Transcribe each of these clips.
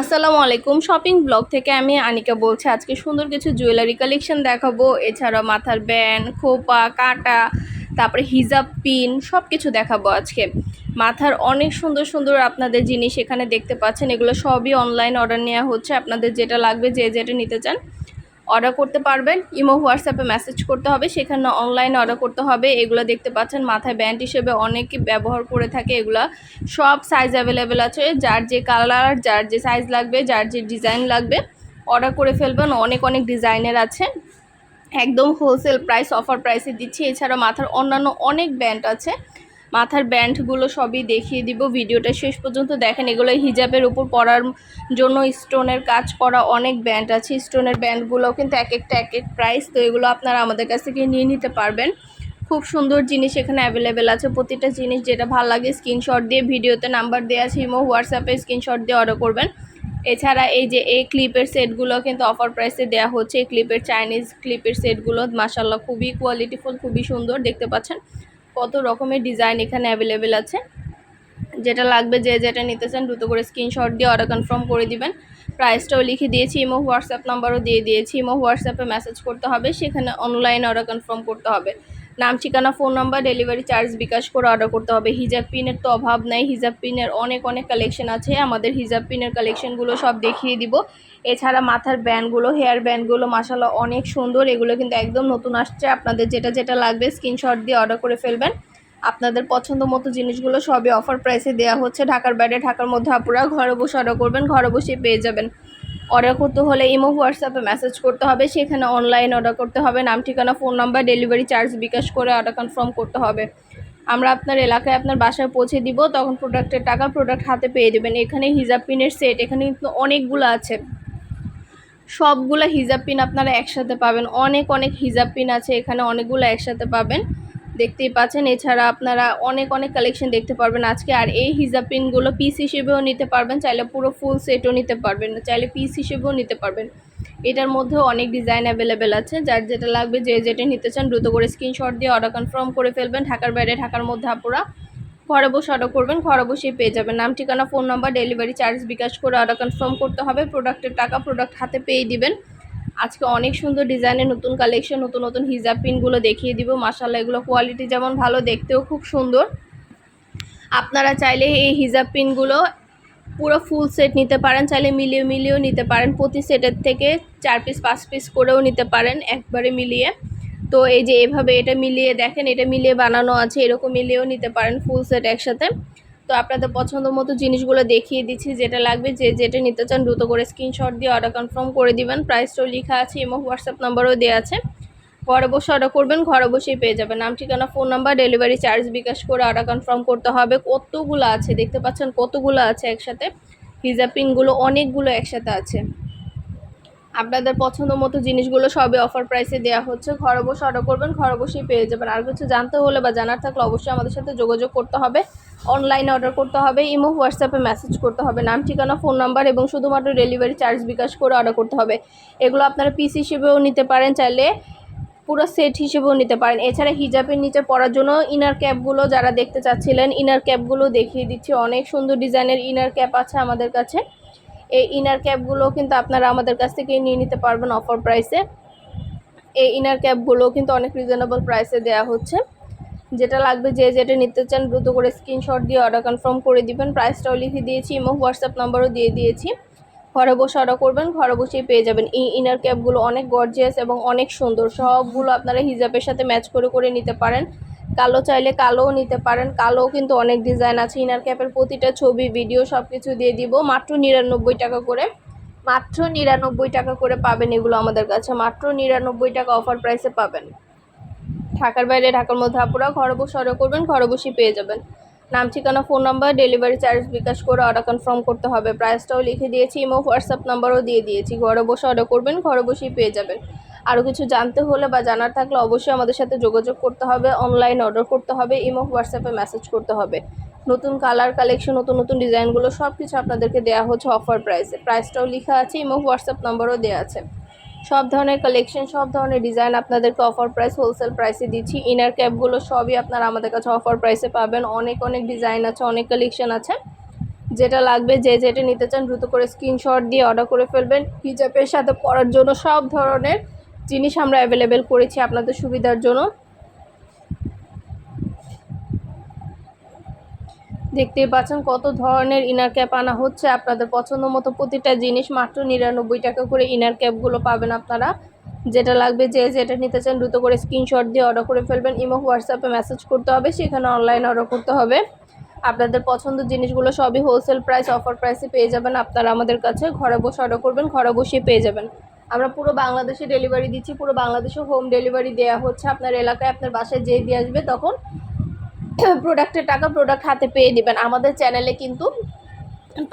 আসসালামু আলাইকুম। Shopping blog থেকে আমি আনিকা বলছি, আজকে সুন্দর কিছু জুয়েলারি কালেকশন দেখাবো। এছাড়া মাথার ব্যান্ড, খোপা, কাটা, তারপরে হিজাব পিন সব কিছু দেখাবো আজকে। মাথার অনেক সুন্দর সুন্দর আপনাদের জিনিস এখানে দেখতে পাচ্ছেন। এগুলো সবই অনলাইন অর্ডার নেওয়া হচ্ছে। আপনাদের যেটা লাগবে যে যেটা নিতে চান অর্ডার করতে পারবেন। ইমো, হোয়াটসঅ্যাপে মেসেজ করতে হবে। সেখানে অনলাইন অর্ডার করতে হবে। এগুলো দেখতে পাচ্ছেন, মাথায় ব্যান্ড হিসেবে অনেকে ব্যবহার করে থাকে এগুলা। সব সাইজ অ্যাভেলেবেল আছে। যার যে কালার যার যে সাইজ লাগবে, যার যে ডিজাইন লাগবে অর্ডার করে ফেলবেন। অনেক অনেক ডিজাইনের আছে। একদম হোলসেল প্রাইস অফার প্রাইসে দিচ্ছি। এছাড়া মাথার অন্যান্য অনেক ব্যান্ড আছে। মাথার ব্যান্ডগুলো সবই দেখিয়ে দিব। ভিডিওটা শেষ পর্যন্ত দেখেন, এগুলো হিজাবের উপর পরার জন্য স্টোনের কাজ করা অনেক ব্যান্ড আছে। স্টোনের ব্যান্ডগুলো কিন্তু এক একটা, এক এক প্রাইস তো এগুলো আপনারা আমাদের কাছ থেকে নিয়ে নিতে পারবেন। খুব সুন্দর জিনিস এখানে অ্যাভেলেবেল আছে। প্রতিটা জিনিস যেটা ভালো লাগে স্ক্রিনশট দিয়ে, ভিডিওতে নাম্বার দেওয়া আছে, ইমো, হোয়াটসঅ্যাপে স্ক্রিনশট দিয়ে অর্ডার করবেন। এছাড়া এই যে এই ক্লিপের সেটগুলো কিন্তু অফার প্রাইসে দেওয়া হচ্ছে। এই ক্লিপের চাইনিজ ক্লিপের সেটগুলো মাসাল্লাহ খুবই কোয়ালিটিফুল খুবই সুন্দর, দেখতে পাচ্ছেন। কত রকমের ডিজাইন এখানে অ্যাভেলেবেল আছে। যেটা লাগবে যে যেটা নিতে চান দ্রুত করে স্ক্রিনশট দিয়ে অর্ডার কনফার্ম করে দিবেন। প্রাইসটাও লিখে দিয়েছি ইমো হোয়াটসঅ্যাপ নাম্বারও দিয়ে দিয়েছি। ইমো হোয়াটসঅ্যাপে মেসেজ করতে হবে, সেখানে অনলাইন অর্ডার কনফার্ম করতে হবে। নাম, ঠিকানা, phone number delivery charge bKash করে অর্ডার করতে হবে। হিজাব পিনের তো অভাব নেই। হিজাব পিনের অনেক অনেক কালেকশন আছে। আমাদের হিজাব পিনের কালেকশনগুলো সব দেখিয়ে দিব। এছাড়া মাথার ব্যান্ডগুলো হেয়ার ব্যান্ডগুলো মাসাল্লাহ অনেক সুন্দর। এগুলো কিন্তু একদম নতুন আসছে। আপনাদের যেটা যেটা লাগবে স্ক্রিনশট দিয়ে অর্ডার করে ফেলবেন। আপনাদের পছন্দ মতো জিনিসগুলো সবই অফার প্রাইসে দেওয়া হচ্ছে। ঢাকার বাইরে, ঢাকার মধ্যে আপুরা ঘরে বসে অর্ডার করবেন। ঘরে বসে পেয়ে যাবেন। অর্ডার করতে হলে ইমো হোয়াটসঅ্যাপে মেসেজ করতে হবে, সেখানে অনলাইন অর্ডার করতে হবে, নাম, ঠিকানা phone number delivery charge bKash করে অর্ডার কনফার্ম করতে হবে। আমরা আপনার এলাকায় আপনার বাসায় পৌঁছে দিব, তখন প্রোডাক্টের টাকা প্রোডাক্ট হাতে পেয়ে দেবেন। এখানে হিজাব পিনের সেট এখানে কিন্তু অনেকগুলো আছে। সবগুলো হিজাব পিন আপনারা একসাথে পাবেন। অনেক অনেক হিজাব পিন আছে, এখানে অনেকগুলো একসাথে পাবেন। দেখতেই পাচ্ছেন। এছাড়া আপনারা অনেক অনেক কালেকশন দেখতে পারবেন। আজকে আর এই হিজাব পিনগুলো পিস হিসেবেও নিতে পারবেন। চাইলে পুরো ফুল সেটও নিতে পারবেন। চাইলে পিস হিসেবেও নিতে পারবেন। এটার মধ্যেও অনেক ডিজাইন অ্যাভেলেবেল আছে। যার যেটা লাগবে, যে যেটা নিতে চান, দ্রুত করে স্ক্রিনশট দিয়ে অর্ডার কনফার্ম করে ফেলবেন। ঢাকার বাইরে, ঢাকার মধ্যে আপুরা ঘরে বসে অর্ডার করবেন। ঘরে বসেই পেয়ে যাবেন। নাম, ঠিকানা phone number delivery charge bKash করে অর্ডার কনফার্ম করতে হবে। প্রোডাক্টের টাকা প্রোডাক্ট হাতে পেয়ে দিবেন। আজকে অনেক সুন্দর ডিজাইনের নতুন কালেকশন নতুন নতুন হিজাব পিনগুলো দেখিয়ে দিব। মাসাল্লাহ এগুলো কোয়ালিটি যেমন ভালো, দেখতেও খুব সুন্দর। আপনারা চাইলে এই হিজাব পিনগুলো পুরো ফুল সেট নিতে পারেন, চাইলে মিলিয়ে, মিলিয়েও নিতে পারেন। প্রতি সেটের থেকে চার পিস পাঁচ পিস করেও নিতে পারেন, একবারে মিলিয়ে। তো এই যে এভাবে এটা মিলিয়ে দেখেন, এটা মিলিয়ে বানানো আছে, এরকম মিলিয়েও নিতে পারেন ফুল সেট একসাথে। তো আপনাদের পছন্দ মতো জিনিসগুলো দেখিয়ে দিচ্ছি, যেটা লাগবে, যে যেটা নিতে চান দ্রুত করে স্ক্রিনশট দিয়ে অর্ডার কনফার্ম করে দিবেন। প্রাইসটাও লেখা আছে এবং হোয়াটসঅ্যাপ নাম্বারও দেওয়া আছে। ঘরে বসে অর্ডার করবেন, ঘরে বসেই পেয়ে যাবেন। নাম, ঠিকানা phone number delivery charge bKash করে অর্ডার কনফার্ম করতে হবে। কতগুলো আছে, দেখতে পাচ্ছেন কতগুলো আছে একসাথে? হিজাব পিনগুলো অনেকগুলো একসাথে আছে। আপনাদের পছন্দ মতো জিনিসগুলো সবই অফার প্রাইসে দেওয়া হচ্ছে। ঘরে বসে অর্ডার করবেন, ঘরে বসেই পেয়ে যাবেন। আর কিছু জানতে হলে বা জানার থাকলে অবশ্যই আমাদের সাথে যোগাযোগ করতে হবে। অনলাইনে অর্ডার করতে হবে, ইমো হোয়াটসঅ্যাপে মেসেজ করতে হবে। নাম, ঠিকানা ফোন নাম্বার এবং শুধুমাত্র ডেলিভারি চার্জ বিকাশ করে অর্ডার করতে হবে। এগুলো আপনারা পিস হিসেবেও নিতে পারেন, চাইলে পুরো সেট হিসেবেও নিতে পারেন। এছাড়া হিজাবের নিচে পরার জন্য ইনার ক্যাপগুলো যারা দেখতে চাচ্ছিলেন ইনার ক্যাপগুলো দেখিয়ে দিচ্ছি। অনেক সুন্দর ডিজাইনের ইনার ক্যাপ আছে আমাদের কাছে। এই ইনার ক্যাপগুলো কিন্তু আপনারা আমাদের কাছ থেকে নিয়ে নিতে পারবেন অফার প্রাইসে এই ইনার ক্যাপগুলো কিন্তু অনেক রিজনেবল প্রাইসে দেওয়া হচ্ছে। যেটা লাগবে যে যেটা নিতে চান দ্রুত করে স্ক্রিনশট দিয়ে অর্ডার কনফার্ম করে দিবেন। প্রাইসটাও লিখে দিয়েছি, এবং হোয়াটসঅ্যাপ নাম্বারও দিয়ে দিয়েছি। ঘরে বসে অর্ডার করবেন, ঘরে বসেই পেয়ে যাবেন। এই ইনার ক্যাপগুলো অনেক গর্জিয়াস এবং অনেক সুন্দর। সবগুলো আপনারা হিজাবের সাথে ম্যাচ করে করে নিতে পারেন। কালো চাইলে কালোও নিতে পারেন। কালোও কিন্তু অনেক ডিজাইন আছে। ইনার ক্যাপের প্রতিটা ছবি ভিডিও সব কিছু দিয়ে দিব। মাত্র নিরানব্বই টাকা করে। মাত্র নিরানব্বই টাকা করে পাবেন এগুলো আমাদের কাছে। মাত্র নিরানব্বই টাকা অফার প্রাইসে পাবেন। ঢাকার বাইরে, ঢাকার মধ্যে আপুরা ঘরে বসে অর্ডার করবেন, ঘরে বসেই পেয়ে যাবেন। নাম, ঠিকানা phone number delivery charge bKash করে অর্ডার কনফার্ম করতে হবে। প্রাইসটাও লিখে দিয়েছি ইমো হোয়াটসঅ্যাপ নাম্বারও দিয়ে দিয়েছি। ঘরে বসে অর্ডার করবেন, ঘরে বসেই পেয়ে যাবেন। আরও কিছু জানতে হলে বা জানার থাকলে অবশ্যই আমাদের সাথে যোগাযোগ করতে হবে অনলাইন অর্ডার করতে হবে ইমো হোয়াটসঅ্যাপে মেসেজ করতে হবে। নতুন কালার কালেকশন নতুন নতুন ডিজাইনগুলো সব কিছু আপনাদেরকে দেওয়া হচ্ছে অফার প্রাইসে প্রাইসটাও লেখা আছে ইমো হোয়াটসঅ্যাপ নাম্বারও দেওয়া আছে। সব ধরনের কালেকশন সব ধরনের ডিজাইন আপনাদেরকে অফার প্রাইস হোলসেল প্রাইসে দিচ্ছি। ইনার ক্যাপগুলো সবই আপনারা আমাদের কাছে অফার প্রাইসে পাবেন। অনেক অনেক ডিজাইন আছে, অনেক কালেকশন আছে। যেটা লাগবে, যে যেটা নিতে চান দ্রুত করে স্ক্রিনশট দিয়ে অর্ডার করে ফেলবেন। হিজাবের সাথে পরার জন্য সব ধরনের জিনিস আমরা অ্যাভেলেবেল করেছি আপনাদের সুবিধার জন্য। দেখতেই পাচ্ছেন কত ধরনের ইনার ক্যাপ আনা হচ্ছে। আপনাদের পছন্দ মতো প্রতিটা জিনিস মাত্র নিরানব্বই টাকা করে ইনার ক্যাপগুলো পাবেন আপনারা। যেটা লাগবে যে যেটা নিতে চান দ্রুত করে স্ক্রিনশট দিয়ে অর্ডার করে ফেলবেন। ইমো হোয়াটসঅ্যাপে মেসেজ করতে হবে, সেখানে অনলাইন অর্ডার করতে হবে। আপনাদের পছন্দ জিনিসগুলো সবই হোলসেল প্রাইস অফার প্রাইসে পেয়ে যাবেন। আপনারা আমাদের কাছে ঘরে বসে অর্ডার করবেন, ঘরে বসে পেয়ে যাবেন। আমরা পুরো বাংলাদেশে ডেলিভারি দিচ্ছি, পুরো বাংলাদেশে হোম ডেলিভারি দেওয়া হচ্ছে। আপনার এলাকায় আপনার বাসায় যেয়ে দিয়ে আসবে তখন প্রোডাক্টের টাকা প্রোডাক্ট হাতে পেয়ে দিবেন। আমাদের চ্যানেলে কিন্তু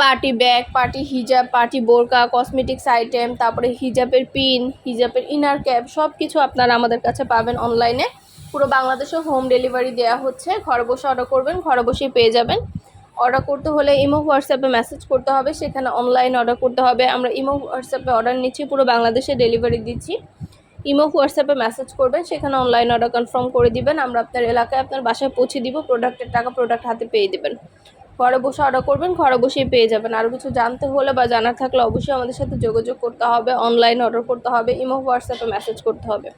পার্টি ব্যাগ পার্টি হিজাব পার্টি বোরকা কসমেটিক্স আইটেম তারপরে হিজাবের পিন হিজাবের ইনার ক্যাপ সব কিছু আপনারা আমাদের কাছে পাবেন অনলাইনে পুরো বাংলাদেশে হোম ডেলিভারি দেওয়া হচ্ছে। ঘরে বসে অর্ডার করবেন, ঘরে বসেই পেয়ে যাবেন। অর্ডার করতে হলে ইমো হোয়াটসঅ্যাপে মেসেজ করতে হবে, সেখানে অনলাইন অর্ডার করতে হবে। আমরা ইমো হোয়াটসঅ্যাপে অর্ডার নিচ্ছি, পুরো বাংলাদেশে ডেলিভারি দিচ্ছি। ইমো হোয়াটসঅ্যাপে মেসেজ করবেন, সেখানে অনলাইন অর্ডার কনফার্ম করে দিবেন। আমরা আপনার এলাকায় আপনার বাসায় পৌঁছে দিব প্রোডাক্টের টাকা প্রোডাক্ট হাতে পেয়ে দেবেন। ঘরে বসে অর্ডার করবেন, ঘরে বসেই পেয়ে যাবেন। আরও কিছু জানতে হলে বা জানার থাকলে অবশ্যই আমাদের সাথে যোগাযোগ করতে হবে অনলাইন অর্ডার করতে হবে ইমো হোয়াটসঅ্যাপে মেসেজ করতে হবে।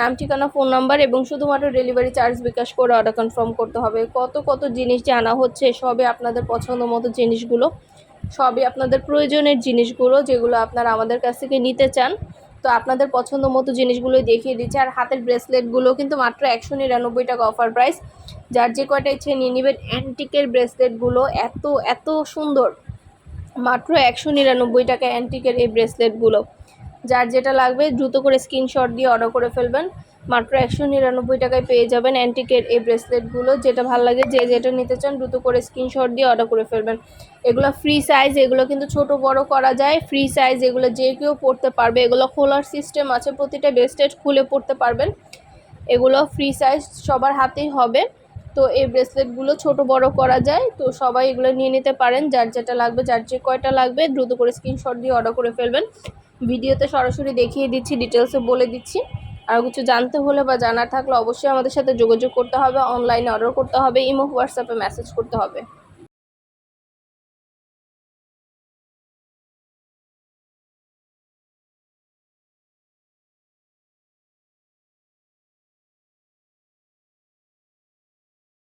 নাম, ঠিকানা ফোন নাম্বার এবং শুধুমাত্র ডেলিভারি চার্জ বিকাশ করে অর্ডার কনফার্ম করতে হবে। কত কত জিনিস যে আনা হচ্ছে, সবই আপনাদের পছন্দ মতো জিনিসগুলো, সবই আপনাদের প্রয়োজনের জিনিসগুলো যেগুলো আপনারা আমাদের কাছ থেকে নিতে চান। তো আপনাদের পছন্দ মতো জিনিসগুলোই দেখিয়ে দিচ্ছে। আর হাতের ব্রেসলেটগুলো কিন্তু মাত্র একশো নিরানব্বই টাকা অফার প্রাইস যার যে কয়টা ইচ্ছে নিয়ে নেবেন অ্যান্টিকের ব্রেসলেটগুলো এত এত সুন্দর। মাত্র একশো নিরানব্বই টাকা অ্যান্টিকের এই ব্রেসলেটগুলো যার যেটা লাগবে দ্রুত করে স্ক্রিনশট দিয়ে অর্ডার করে ফেলবেন। মাত্র একশো নিরানব্বই টাকায় পেয়ে যাবেন অ্যান্টিকের এই ব্রেসলেটগুলো যেটা ভালো লাগে, যে যেটা নিতে চান দ্রুত করে স্ক্রিনশট দিয়ে অর্ডার করে ফেলবেন। এগুলো ফ্রি সাইজ এগুলো কিন্তু ছোট বড় করা যায়। ফ্রি সাইজ এগুলো যে কেউ পড়তে পারবে। এগুলো খোলার সিস্টেম আছে, প্রতিটা ব্রেসলেট খুলে পড়তে পারবেন। এগুলো ফ্রি সাইজ সবার হাতেই হবে। তো এই ব্রেসলেটগুলো ছোট বড় করা যায়। তো সবাই এগুলো নিয়ে নিতে পারেন। যার যেটা লাগবে, যার যে কয়টা লাগবে, দ্রুত করে স্ক্রিনশট দিয়ে অর্ডার করে ফেলবেন। ভিডিওতে সরাসরি দেখিয়ে দিচ্ছি ডিটেলসে বলে দিচ্ছি। আর কিছু জানতে হলে বা জানার থাকলে অবশ্যই আমাদের সাথে যোগাযোগ করতে হবে অনলাইনে অর্ডার করতে হবে ইমো হোয়াটসঅ্যাপে মেসেজ করতে হবে।